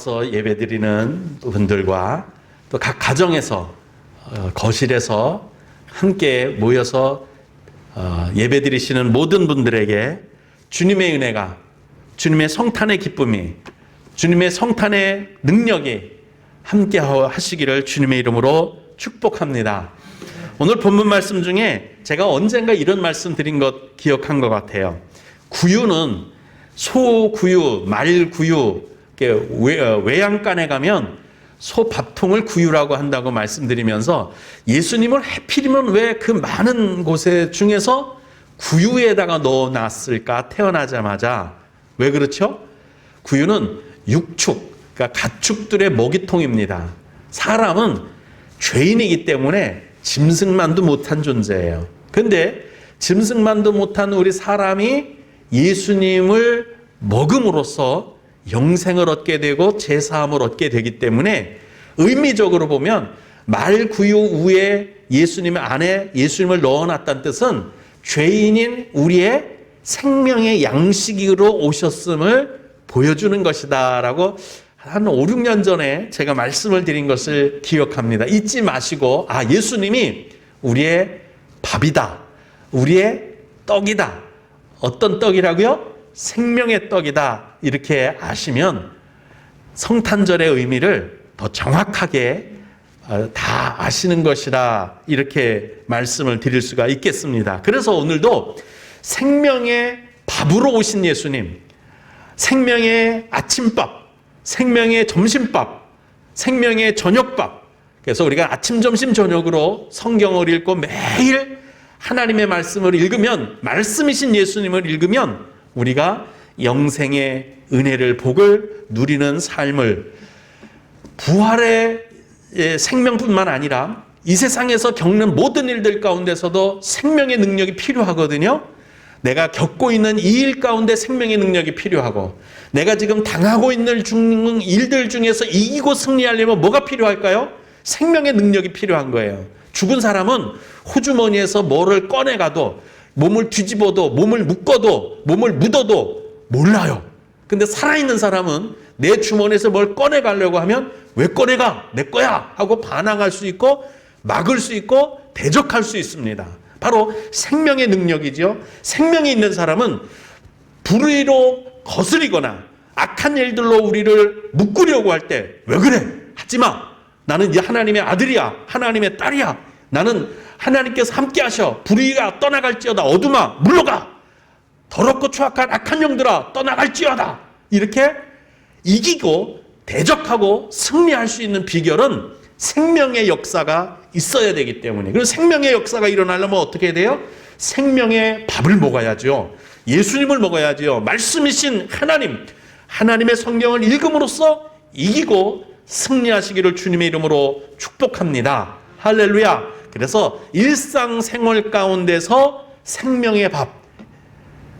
와서 예배드리는 분들과 또 각 가정에서 어, 거실에서 함께 모여서 어, 예배드리시는 모든 분들에게 주님의 은혜가 주님의 성탄의 기쁨이 주님의 성탄의 능력이 함께 하시기를 주님의 이름으로 축복합니다. 오늘 본문 말씀 중에 제가 언젠가 이런 말씀 드린 것 기억한 것 같아요. 구유는 소 구유, 말 구유, 이렇게 외- 어, 외양간에 가면 소 밥통을 구유라고 한다고 말씀드리면서 예수님을 해필이면 왜 그 많은 곳에 중에서 구유에다가 넣어 놨을까 태어나자마자 왜 그렇죠? 구유는 육축, 그러니까 가축들의 먹이통입니다. 사람은 죄인이기 때문에 짐승만도 못한 존재예요. 근데 짐승만도 못한 우리 사람이 예수님을 먹음으로써 영생을 얻게 되고 제사함을 얻게 되기 때문에 의미적으로 보면 말 구유 위에 예수님 안에 예수님을 넣어놨다는 뜻은 죄인인 우리의 생명의 양식으로 오셨음을 보여주는 것이다 라고 한 5, 6년 전에 제가 말씀을 드린 것을 기억합니다. 잊지 마시고 아 예수님이 우리의 밥이다. 우리의 떡이다. 어떤 떡이라고요? 생명의 떡이다. 이렇게 아시면 성탄절의 의미를 더 정확하게 어, 다 아시는 것이라 이렇게 말씀을 드릴 수가 있겠습니다. 그래서 오늘도 생명의 밥으로 오신 예수님, 생명의 아침밥, 생명의 점심밥, 생명의 저녁밥. 그래서 우리가 아침, 점심, 저녁으로 성경을 읽고 매일 하나님의 말씀을 읽으면, 말씀이신 예수님을 읽으면 우리가 영생의 은혜를, 복을 누리는 삶을 부활의 예, 생명뿐만 아니라 이 세상에서 겪는 모든 일들 가운데서도 생명의 능력이 필요하거든요. 내가 겪고 있는 이 일 가운데 생명의 능력이 필요하고 내가 지금 당하고 있는 중 일들 중에서 이기고 승리하려면 뭐가 필요할까요? 생명의 능력이 필요한 거예요. 죽은 사람은 호주머니에서 뭐를 꺼내가도 몸을 뒤집어도 몸을 묶어도 몸을 묻어도 몰라요. 근데 살아있는 사람은 내 주머니에서 뭘 꺼내가려고 하면 왜 꺼내가? 내 거야! 하고 반항할 수 있고 막을 수 있고 대적할 수 있습니다. 바로 생명의 능력이죠. 생명이 있는 사람은 불의로 거스리거나 악한 일들로 우리를 묶으려고 할 때 왜 그래? 하지 마. 나는 하나님의 아들이야. 하나님의 딸이야. 나는 하나님께서 함께 하셔. 불의가 떠나갈지어다. 어둠아, 물러가. 더럽고 추악한 악한 영들아, 떠나갈지어다. 이렇게 이기고 대적하고 승리할 수 있는 비결은 생명의 역사가 있어야 되기 때문에. 그리고 생명의 역사가 일어나려면 어떻게 돼요? 생명의 밥을 먹어야죠. 예수님을 먹어야죠. 말씀이신 하나님, 하나님의 성경을 읽음으로써 이기고 승리하시기를 주님의 이름으로 축복합니다. 할렐루야. 그래서 일상생활 가운데서 생명의 밥,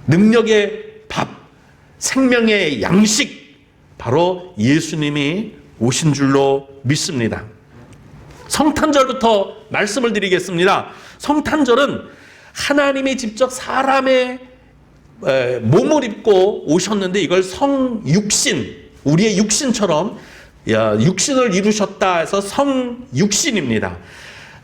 능력의 밥, 생명의 양식, 바로 예수님이 오신 줄로 믿습니다. 성탄절부터 말씀을 드리겠습니다. 성탄절은 하나님이 직접 사람의 에, 몸을 입고 오셨는데 이걸 성육신, 우리의 육신처럼 야, 육신을 이루셨다 해서 성육신입니다.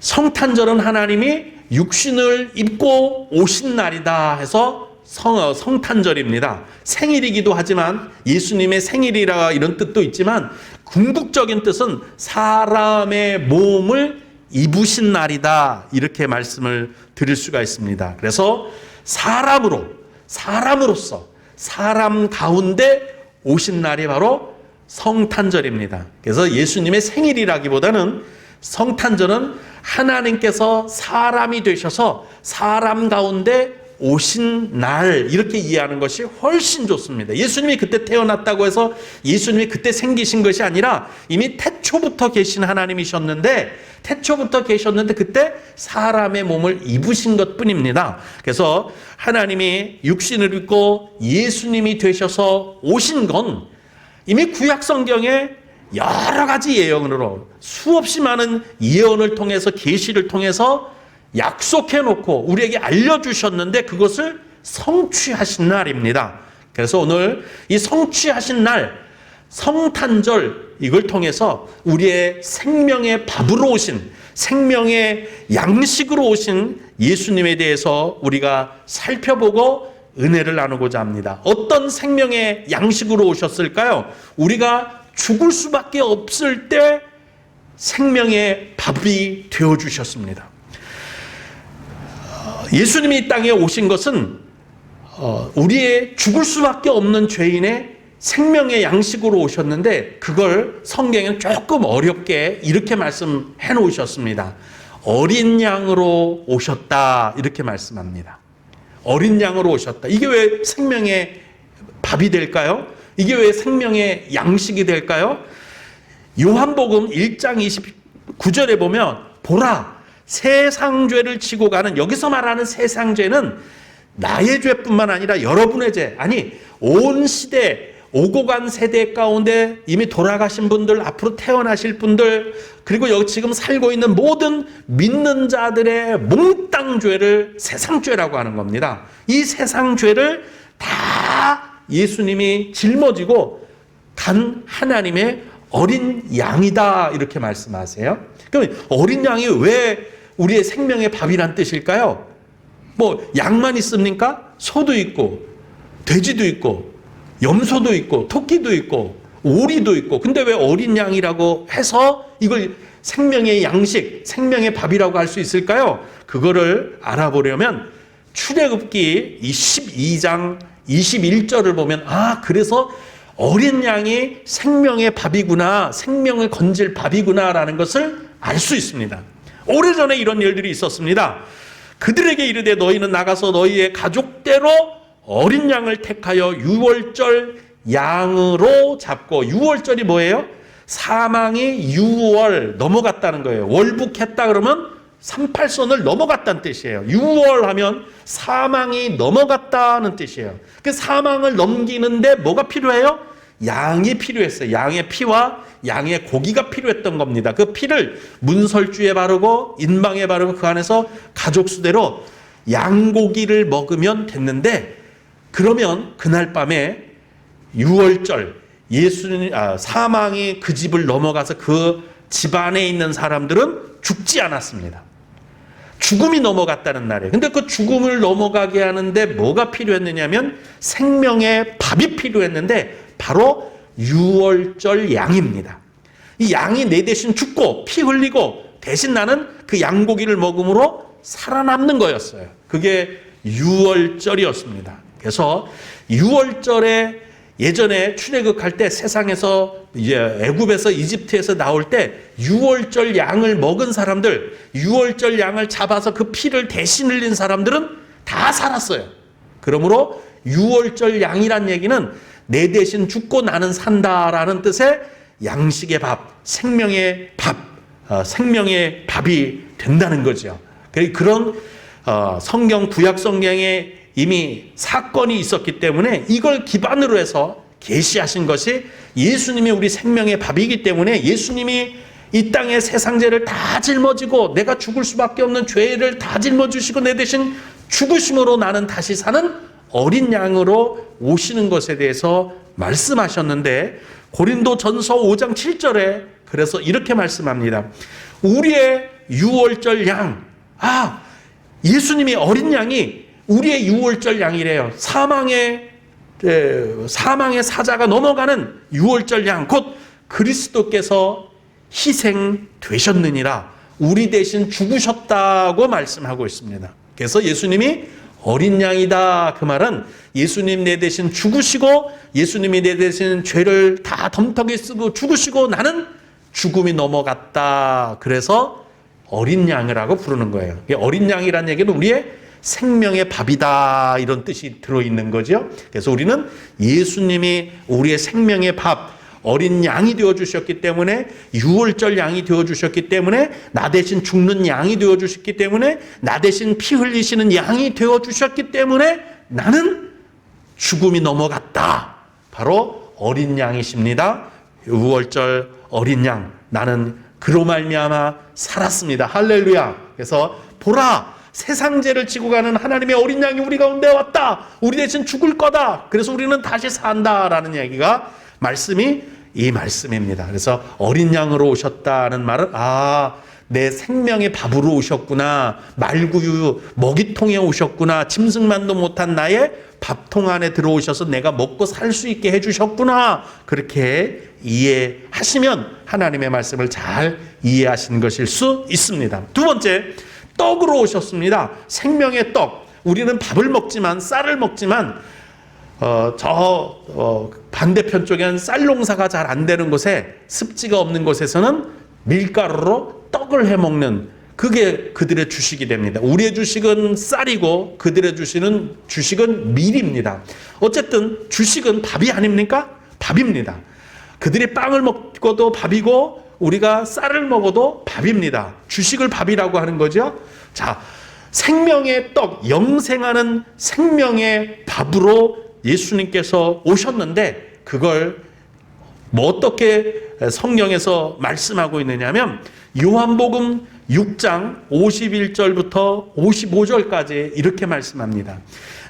성탄절은 하나님이 육신을 입고 오신 날이다 해서 성, 어, 성탄절입니다. 생일이기도 하지만 예수님의 생일이라 이런 뜻도 있지만 궁극적인 뜻은 사람의 몸을 입으신 날이다. 이렇게 말씀을 드릴 수가 있습니다. 그래서 사람으로, 사람으로서, 사람 가운데 오신 날이 바로 성탄절입니다. 그래서 예수님의 생일이라기보다는 성탄절은 하나님께서 사람이 되셔서 사람 가운데 오신 날 이렇게 이해하는 것이 훨씬 좋습니다. 예수님이 그때 태어났다고 해서 예수님이 그때 생기신 것이 아니라 이미 태초부터 계신 하나님이셨는데 태초부터 계셨는데 그때 사람의 몸을 입으신 것뿐입니다. 그래서 하나님이 육신을 입고 예수님이 되셔서 오신 건 이미 구약 성경에 여러 가지 예언으로 수없이 많은 예언을 통해서 계시를 통해서 약속해 놓고 우리에게 알려 주셨는데 그것을 성취하신 날입니다. 그래서 오늘 이 성취하신 날 성탄절 이걸 통해서 우리의 생명의 밥으로 오신 생명의 양식으로 오신 예수님에 대해서 우리가 살펴보고 은혜를 나누고자 합니다. 어떤 생명의 양식으로 오셨을까요? 우리가 죽을 수밖에 없을 때 생명의 밥이 되어 주셨습니다. 예수님이 이 땅에 오신 것은 어, 우리의 죽을 수밖에 없는 죄인의 생명의 양식으로 오셨는데 그걸 성경은 조금 어렵게 이렇게 말씀해 놓으셨습니다. 어린 양으로 오셨다 이렇게 말씀합니다. 어린 양으로 오셨다. 이게 왜 생명의 밥이 될까요? 이게 왜 생명의 양식이 될까요? 요한복음 1장 29절에 보면 보라 세상 죄를 지고 가는 여기서 말하는 세상 죄는 나의 죄뿐만 아니라 여러분의 죄 아니 온 시대 오고 간 세대 가운데 이미 돌아가신 분들 앞으로 태어나실 분들 그리고 여기 지금 살고 있는 모든 믿는 자들의 몽땅 죄를 세상 죄라고 하는 겁니다. 이 세상 죄를 다 예수님이 짊어지고 간 하나님의 어린 양이다 이렇게 말씀하세요. 그럼 어린 양이 왜 우리의 생명의 밥이란 뜻일까요? 뭐 양만 있습니까? 소도 있고 돼지도 있고 염소도 있고 토끼도 있고 오리도 있고 근데 왜 어린 양이라고 해서 이걸 생명의 양식, 생명의 밥이라고 할 수 있을까요? 그거를 알아보려면 출애굽기 12장 21절을 보면 아 그래서 어린 양이 생명의 밥이구나, 생명을 건질 밥이구나라는 것을 알 수 있습니다. 오래전에 이런 일들이 있었습니다. 그들에게 이르되 너희는 나가서 너희의 가족대로 어린 양을 택하여 유월절 양으로 잡고 유월절이 뭐예요? 사망이 유월 넘어갔다는 거예요. 월북했다 그러면 38선을 넘어갔다는 뜻이에요. 6월 하면 사망이 넘어갔다는 뜻이에요. 그 사망을 넘기는데 뭐가 필요해요? 양이 필요했어요. 양의 피와 양의 고기가 필요했던 겁니다. 그 피를 문설주에 바르고 인방에 바르고 그 안에서 가족 수대로 양고기를 먹으면 됐는데 그러면 그날 밤에 6월절 예수님 아, 사망이 그 집을 넘어가서 그 집안에 있는 사람들은 죽지 않았습니다. 죽음이 넘어갔다는 날이에요. 근데 그 죽음을 넘어가게 하는데 뭐가 필요했느냐면 생명의 밥이 필요했는데 바로 6월절 양입니다. 이 양이 내 대신 죽고 피 흘리고 대신 나는 그 양고기를 먹음으로 살아남는 거였어요. 그게 6월절이었습니다. 그래서 6월절에 예전에 출애굽할 때 세상에서 이제 애굽에서 이집트에서 나올 때 6월절 양을 먹은 사람들, 6월절 양을 잡아서 그 피를 대신 흘린 사람들은 다 살았어요. 그러므로 6월절 양이란 얘기는 내 대신 죽고 나는 산다라는 뜻의 양식의 밥, 생명의 밥, 어, 생명의 밥이 된다는 거죠. 그런 어, 성경 구약 성경에 이미 사건이 있었기 때문에 이걸 기반으로 해서 계시하신 것이 예수님이 우리 생명의 밥이기 때문에 예수님이 이 땅의 세상죄를 다 짊어지고 내가 죽을 수밖에 없는 죄를 다 짊어주시고 내 대신 죽으심으로 나는 다시 사는 어린 양으로 오시는 것에 대해서 말씀하셨는데 고린도 전서 5장 7절에 그래서 이렇게 말씀합니다. 우리의 유월절 양. 아, 예수님이 어린 양이 우리의 유월절 양이래요. 사망의 사망의 사자가 넘어가는 유월절 양, 곧 그리스도께서 희생되셨느니라 우리 대신 죽으셨다고 말씀하고 있습니다. 그래서 예수님이 어린 양이다. 그 말은 예수님 내 대신 죽으시고 예수님이 내 대신 죄를 다 덤터기 쓰고 죽으시고 나는 죽음이 넘어갔다. 그래서 어린 양이라고 부르는 거예요. 어린 양이라는 얘기는 우리의 생명의 밥이다 이런 뜻이 들어 있는 거죠. 그래서 우리는 예수님이 우리의 생명의 밥, 어린 양이 되어 주셨기 때문에 유월절 양이 되어 주셨기 때문에 나 대신 죽는 양이 되어 주셨기 때문에 나 대신 피 흘리시는 양이 되어 주셨기 때문에 나는 죽음이 넘어갔다. 바로 어린 양이십니다. 유월절 어린 양 나는 그로 말미암아 살았습니다. 할렐루야. 그래서 보라 세상 죄를 지고 가는 하나님의 어린 양이 우리 가운데 왔다. 우리 대신 죽을 거다. 그래서 우리는 다시 산다라는 얘기가 말씀이 이 말씀입니다. 그래서 어린 양으로 오셨다는 말은 아, 내 생명의 밥으로 오셨구나. 말구유 먹이통에 오셨구나. 짐승만도 못한 나의 밥통 안에 들어오셔서 내가 먹고 살 수 있게 해 주셨구나. 그렇게 이해하시면 하나님의 말씀을 잘 이해하신 것일 수 있습니다. 두 번째, 떡으로 오셨습니다. 생명의 떡. 우리는 밥을 먹지만 쌀을 먹지만 어, 저 어, 반대편 쪽엔 쌀 농사가 잘 안 되는 곳에 습지가 없는 곳에서는 밀가루로 떡을 해 먹는 그게 그들의 주식이 됩니다. 우리의 주식은 쌀이고 그들의 주식은 주식은 밀입니다. 어쨌든 주식은 밥이 아닙니까? 밥입니다. 그들이 빵을 먹고도 밥이고 우리가 쌀을 먹어도 밥입니다. 주식을 밥이라고 하는 거죠. 자, 생명의 떡, 영생하는 생명의 밥으로 예수님께서 오셨는데 그걸 뭐 어떻게 성경에서 말씀하고 있느냐면 요한복음 6장 51절부터 55절까지 이렇게 말씀합니다.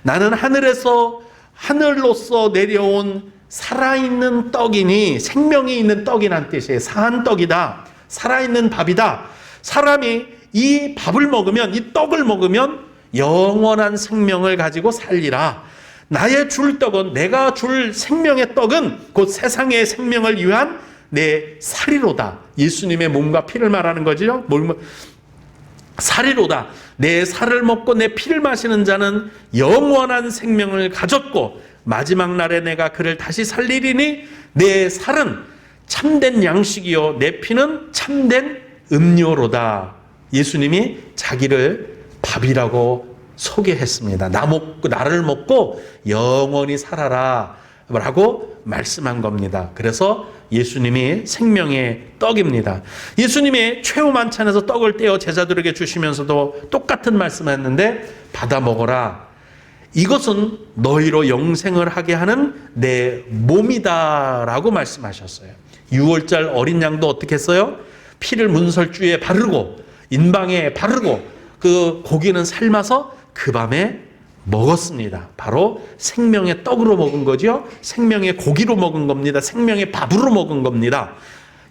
나는 하늘에서 하늘로서 내려온 살아있는 떡이니 생명이 있는 떡이란 뜻이에요. 사한 떡이다. 살아있는 밥이다. 사람이 이 밥을 먹으면 이 떡을 먹으면 영원한 생명을 가지고 살리라. 나의 줄 떡은 내가 줄 생명의 떡은 곧 세상의 생명을 위한 내 살이로다. 예수님의 몸과 피를 말하는. 뭘 살이로다. 내 살을 먹고 내 피를 마시는 자는 영원한 생명을 가졌고 마지막 날에 내가 그를 다시 살리리니 내 살은 참된 양식이요 내 피는 참된 음료로다. 예수님이 자기를 밥이라고 소개했습니다. 나 먹고 나를 먹고 영원히 살아라. 라고 말씀한 겁니다. 그래서 예수님이 생명의 떡입니다. 예수님이 최후 만찬에서 떡을 떼어 제자들에게 주시면서도 똑같은 말씀을 했는데 받아 먹어라. 이것은 너희로 영생을 하게 하는 내 몸이다라고 말씀하셨어요. 6월절 어린 양도 어떻게 했어요? 피를 문설주에 바르고 인방에 바르고 그 고기는 삶아서 그 밤에 먹었습니다. 바로 생명의 떡으로 먹은 거죠. 생명의 고기로 먹은 겁니다. 생명의 밥으로 먹은 겁니다.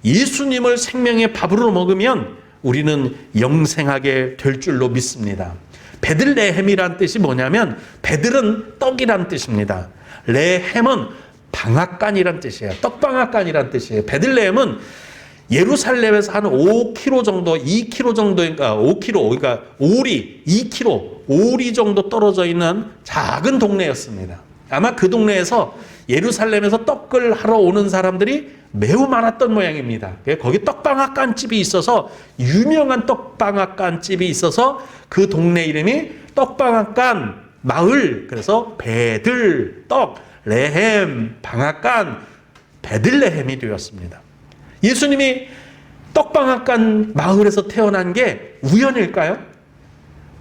예수님을 생명의 밥으로 먹으면 우리는 영생하게 될 줄로 믿습니다. 베들레헴이란 뜻이 뭐냐면 베들은 떡이란 뜻입니다. 레헴은 방앗간이란 뜻이에요. 떡방앗간이란 뜻이에요. 베들레헴은 예루살렘에서 한 5km 정도, 2km 정도인가, 5km, 그러니까 오리, 2km, 오리 정도 떨어져 있는 작은 동네였습니다. 아마 그 동네에서 예루살렘에서 떡을 하러 오는 사람들이 매우 많았던 모양입니다. 거기 떡방앗간 집이 있어서 유명한 떡방앗간 집이 있어서 그 동네 이름이 떡방앗간 마을 그래서 베들 떡 레헴 방앗간 베들레헴이 되었습니다. 예수님이 떡방앗간 마을에서 태어난 게 우연일까요?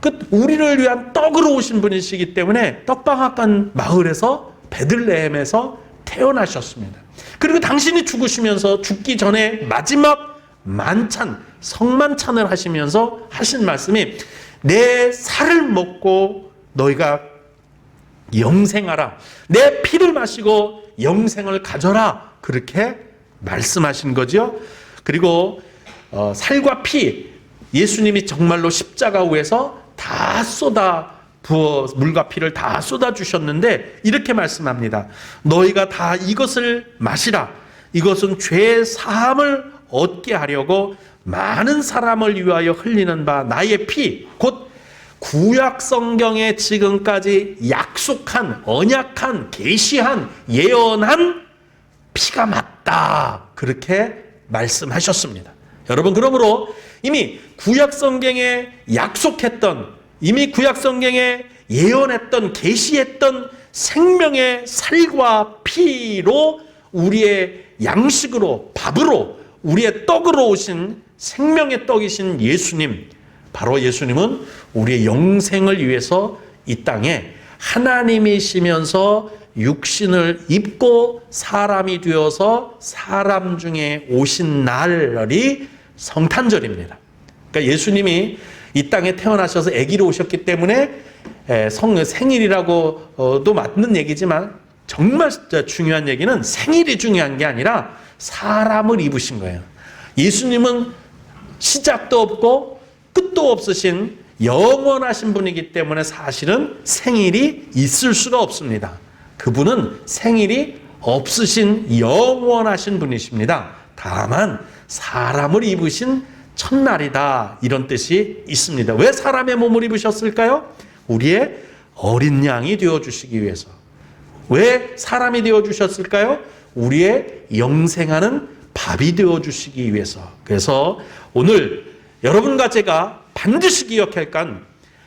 그 우리를 위한 떡으로 오신 분이시기 때문에 떡방앗간 마을에서 베들레헴에서 태어나셨습니다. 그리고 당신이 죽으시면서 죽기 전에 마지막 만찬, 성만찬을 하시면서 하신 말씀이 내 살을 먹고 너희가 영생하라. 내 피를 마시고 영생을 가져라. 그렇게 말씀하신 거죠. 그리고 어, 살과 피 예수님이 정말로 십자가 위에서 다 쏟아 부어 물과 피를 다 쏟아 주셨는데 이렇게 말씀합니다. 너희가 다 이것을 마시라. 이것은 죄 사함을 얻게 하려고 많은 사람을 위하여 흘리는 바 나의 피 곧 구약 성경에 지금까지 약속한 언약한 계시한 예언한 피가 맞다. 그렇게 말씀하셨습니다. 여러분 그러므로 이미 구약 성경에 약속했던 이미 구약 성경에 예언했던 계시했던 생명의 살과 피로 우리의 양식으로 밥으로 우리의 떡으로 오신 생명의 떡이신 예수님 바로 예수님은 우리의 영생을 위해서 이 땅에 하나님이시면서 육신을 입고 사람이 되어서 사람 중에 오신 날이 성탄절입니다. 그러니까 예수님이 이 땅에 태어나셔서 아기로 오셨기 때문에 성 생일이라고도 맞는 얘기지만 정말 중요한 얘기는 생일이 중요한 게 아니라 사람을 입으신 거예요. 예수님은 시작도 없고 끝도 없으신 영원하신 분이기 때문에 사실은 생일이 있을 수가 없습니다. 그분은 생일이 없으신 영원하신 분이십니다. 다만 사람을 입으신 첫날이다 이런 뜻이 있습니다. 왜 사람의 몸을 입으셨을까요? 우리의 어린 양이 되어 주시기 위해서. 왜 사람이 되어 주셨을까요? 우리의 영생하는 밥이 되어 주시기 위해서. 그래서 오늘 여러분과 제가 반드시 기억할 건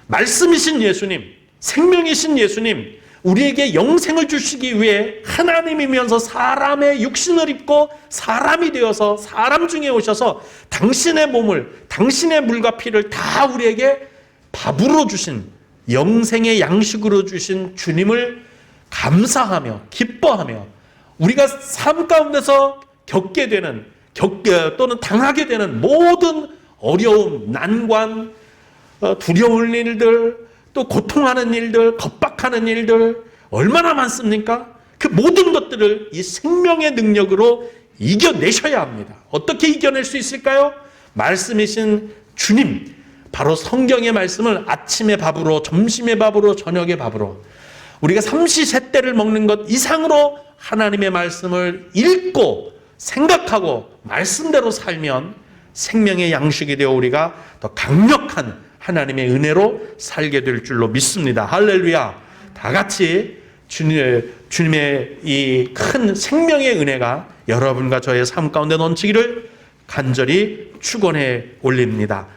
말씀이신 예수님, 생명이신 예수님, 우리에게 영생을 주시기 위해 하나님이면서 사람의 육신을 입고 사람이 되어서 사람 중에 오셔서 당신의 몸을, 당신의 물과 피를 다 우리에게 밥으로 주신 영생의 양식으로 주신 주님을 감사하며 기뻐하며 우리가 삶 가운데서 겪게 되는 겪 또는 당하게 되는 모든 어려움, 난관, 어, 두려울 일들, 또 고통하는 일들, 겁박하는 일들 얼마나 많습니까? 그 모든 것들을 이 생명의 능력으로 이겨내셔야 합니다. 어떻게 이겨낼 수 있을까요? 말씀이신 주님, 바로 성경의 말씀을 아침의 밥으로, 점심의 밥으로, 저녁의 밥으로 우리가 삼시세때를 먹는 것 이상으로 하나님의 말씀을 읽고 생각하고 말씀대로 살면 생명의 양식이 되어 우리가 더 강력한 하나님의 은혜로 살게 될 줄로 믿습니다. 할렐루야. 다 같이 주님, 주님의 이 큰 생명의 은혜가 여러분과 저의 삶 가운데 넘치기를 간절히 축원해 올립니다.